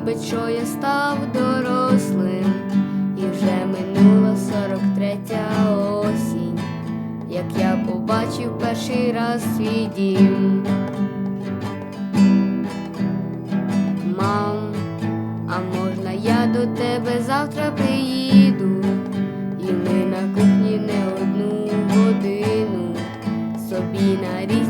Вибач, що я став дорослим, і вже минула сорок третя осінь, як я побачив перший раз свій дім. Мам, а можна я до тебе завтра приїду, і ми на кухні не одну годину собі на різні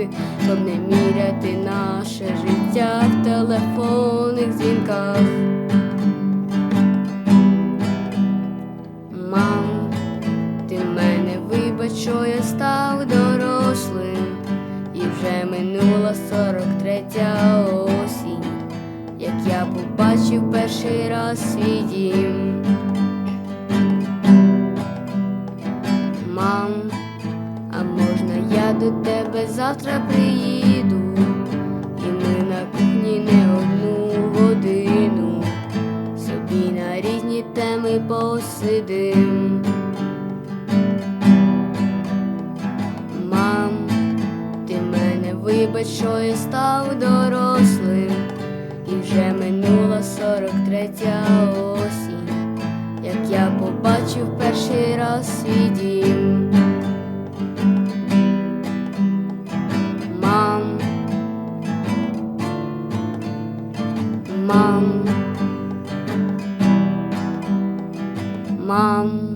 ходити, щоб не міряти наше життя в телефонних дзвінках. Мам, ти мене вибач, що я став дорослим, і вже минула сорок третя осінь, як я побачив перший раз свій дім. Я до тебе завтра приїду, і ми на кухні не одну годину собі на різні теми посидим. Мам, ти мене вибач, що я став дорослим, і вже минула сорок третя осінь, як я побачив перший раз свій дім. Mom. Mom.